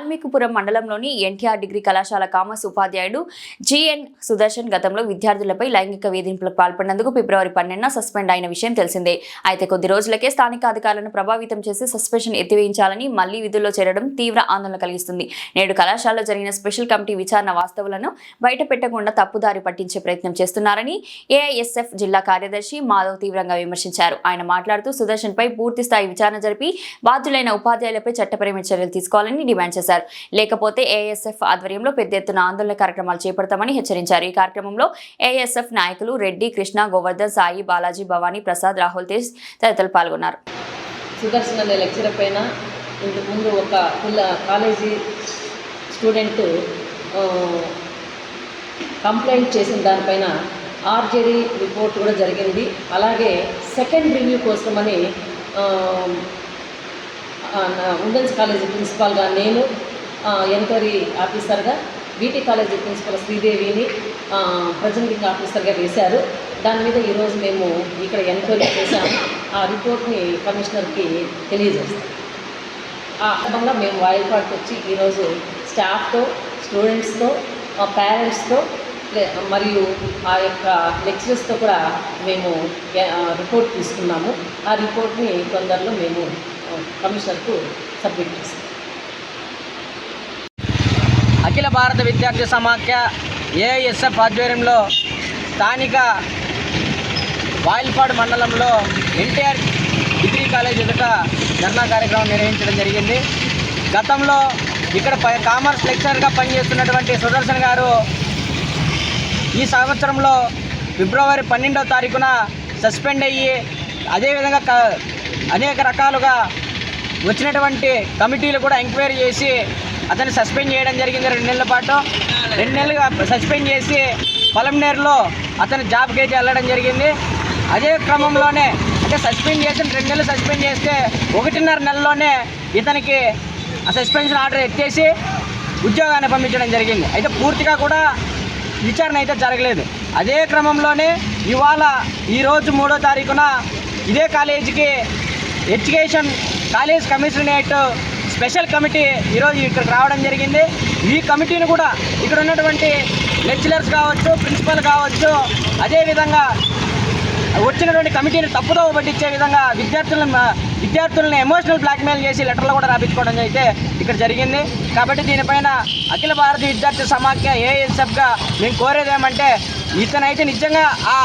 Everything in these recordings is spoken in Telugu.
వాల్మీకిపురం మండలంలోని ఎన్టీఆర్ డిగ్రీ కళాశాల కామర్స్ ఉపాధ్యాయుడు జిఎన్ సుదర్శన్ గతంలో విద్యార్థులపై లైంగిక వేధింపులకు పాల్పడినందుకు ఫిబ్రవరి పన్నెండున సస్పెండ్ అయిన విషయం తెలిసిందే. అయితే కొద్ది రోజులకే స్థానిక అధికారులను ప్రభావితం చేసి సస్పెన్షన్ ఎత్తివేయించాలని మళ్ళీ విధుల్లో చేరడం తీవ్ర ఆందోళన కలిగిస్తుంది. నేడు కళాశాలలో జరిగిన స్పెషల్ కమిటీ విచారణ వాస్తవులను బయట పెట్టకుండా తప్పుదారి పట్టించే ప్రయత్నం చేస్తున్నారని ఏఐఎస్ఎఫ్ జిల్లా కార్యదర్శి మాధవ్ తీవ్రంగా విమర్శించారు. ఆయన మాట్లాడుతూ సుదర్శన్ పై పూర్తి స్థాయి విచారణ జరిపి బాధ్యులైన ఉపాధ్యాయులపై చట్టపరమైన చర్యలు తీసుకోవాలని డిమాండ్ చేశారు. లేకపోతే ఏఎస్ఎఫ్ ఆధ్వర్యంలో పెద్ద ఎత్తున ఆందోళన కార్యక్రమాలు చేపడతామని హెచ్చరించారు. ఈ కార్యక్రమంలో ఏఎస్ఎఫ్ నాయకులు రెడ్డి కృష్ణ గోవర్ధన్ సాయి బాలాజీ భవానీ ప్రసాద్ రాహుల్ తేజ్ తదితరులు పాల్గొన్నారు. సుదర్శన్ అనే లెక్చరర్ పైన ఇంతకు ముందు ఒక పిల్ల కాలేజీ స్టూడెంట్ కంప్లైంట్ చేసిన దానిపైన ఆర్జేడీ రిపోర్ట్ కూడా జరిగింది. అలాగే సెకండ్ రివ్యూ కోసమని ఉమెన్స్ కాలేజీ ప్రిన్సిపాల్గా నేను ఎంక్వైరీ ఆఫీసర్గా బీటీ కాలేజీ ప్రిన్సిపల్ శ్రీదేవిని ప్రజెంటింగ్ ఆఫీసర్గా వేశారు. దాని మీద ఈరోజు మేము ఇక్కడ ఎంక్వైరీ చేశాము ఆ రిపోర్ట్ని కమిషనర్కి తెలియజేస్తాం. ఆ విధంగా మేము వాయిపాడుకు వచ్చి ఈరోజు స్టాఫ్తో స్టూడెంట్స్తో పేరెంట్స్తో మరియు ఆ యొక్క లెక్చరర్స్తో కూడా మేము రిపోర్ట్ తీసుకున్నాము. ఆ రిపోర్ట్ని తొందరలో మేము కమిషనర్కు సబ్మిట్ చేస్తాం అఖిల భారత విద్యార్థి సమాఖ్య ఏఐఎస్ఎఫ్ ఆధ్వర్యంలో స్థానిక వాయిల్పాడు మండలంలో ఎన్టీఆర్ డిగ్రీ కాలేజ్ ఎదుట ధర్నా కార్యక్రమం నిర్వహించడం జరిగింది. గతంలో ఇక్కడ కామర్స్ లెక్చరర్గా పనిచేస్తున్నటువంటి సుదర్శన్ గారు ఈ సంవత్సరంలో ఫిబ్రవరి పన్నెండవ తారీఖున సస్పెండ్ అయ్యి అదేవిధంగా క అనేక రకాలుగా వచ్చినటువంటి కమిటీలు కూడా ఎంక్వైరీ చేసి అతన్ని సస్పెండ్ చేయడం జరిగింది రెండు నెలల పాటు. రెండు నెలలుగా సస్పెండ్ చేసి పొలంనేరులో అతని జాబ్కి అయితే వెళ్ళడం జరిగింది. అదే క్రమంలోనే అంటే సస్పెండ్ చేసిన రెండు నెలలు సస్పెండ్ చేస్తే ఒకటిన్నర నెలలోనే ఇతనికి ఆ సస్పెన్షన్ ఆర్డర్ ఎత్తేసి ఉద్యోగాన్ని పంపించడం జరిగింది. అయితే పూర్తిగా కూడా విచారణ అయితే జరగలేదు. అదే క్రమంలోనే ఇవాళ ఈరోజు మూడో తారీఖున ఇదే కాలేజీకి education college commissionerate special committee ఈరోజు ఇక్కడికి రావడం జరిగింది. ఈ కమిటీని కూడా ఇక్కడ ఉన్నటువంటి లెక్చరర్స్ కావచ్చు ప్రిన్సిపల్ కావచ్చు అదేవిధంగా వచ్చినటువంటి కమిటీని తప్పుదోవ పట్టించే విధంగా విద్యార్థులను విద్యార్థులను ఎమోషనల్ బ్లాక్మెయిల్ చేసి లెటర్లు కూడా రాపించుకోవడం అయితే ఇక్కడ జరిగింది. కాబట్టి దీనిపైన అఖిల భారత విద్యార్థి సమాఖ్య ఏఎస్ఎఫ్గా మేము కోరేది ఏమంటే ఇతనైతే నిజంగా ఆ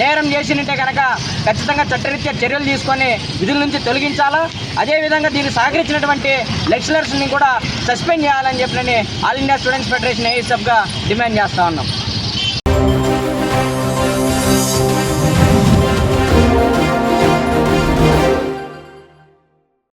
నేరం చేసినట్టే కనుక ఖచ్చితంగా చట్టరీత్యా చర్యలు తీసుకొని విధుల నుంచి తొలగించాలా? అదేవిధంగా దీన్ని సహకరించినటువంటి లెక్చరర్స్ని కూడా సస్పెండ్ చేయాలని చెప్పని ఆల్ ఇండియా స్టూడెంట్స్ ఫెడరేషన్ ఏఎస్ఎఫ్గా డిమాండ్ చేస్తా ఉన్నాం.